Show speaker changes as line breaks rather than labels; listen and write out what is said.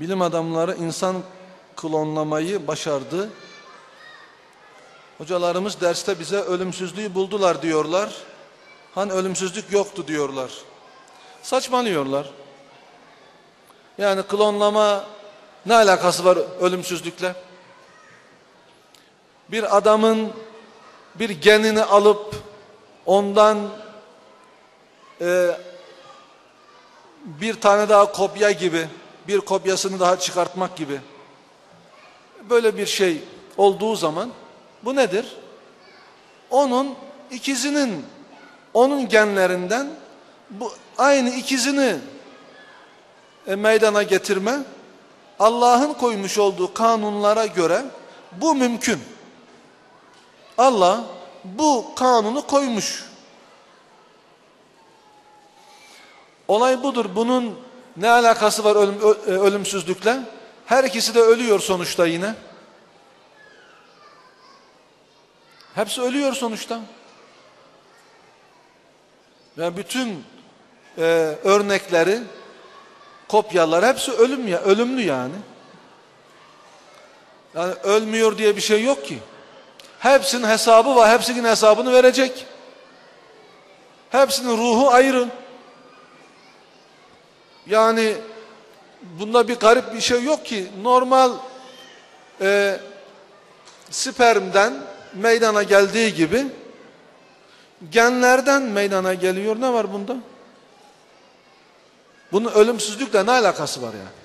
Bilim adamları insan klonlamayı başardı. Hocalarımız derste bize ölümsüzlüğü buldular diyorlar. Hani ölümsüzlük yoktu diyorlar. Saçmalıyorlar. Yani klonlama ne alakası var ölümsüzlükle? Bir adamın bir genini alıp ondan e, bir tane daha kopya gibi, bir kopyasını daha çıkartmak gibi böyle bir şey olduğu zaman bu nedir? Onun ikizinin onun genlerinden bu aynı ikizini e, meydana getirme Allah'ın koymuş olduğu kanunlara göre bu mümkün. Allah bu kanunu koymuş. Olay budur. Bunun ne alakası var ölüm, e, ölümsüzlükle? Her ikisi de ölüyor sonuçta yine. Hepsi ölüyor sonuçta. Ve bütün e, örnekleri, kopyalar hepsi ölüm ya, ölümlü yani. Yani ölmüyor diye bir şey yok ki. Hepsinin hesabı var, hepsinin hesabını verecek. Hepsinin ruhu ayrı. Yani bunda bir garip bir şey yok ki. Normal e, spermden meydana geldiği gibi genlerden meydana geliyor. Ne var bunda? Bunun ölümsüzlükle ne alakası var yani?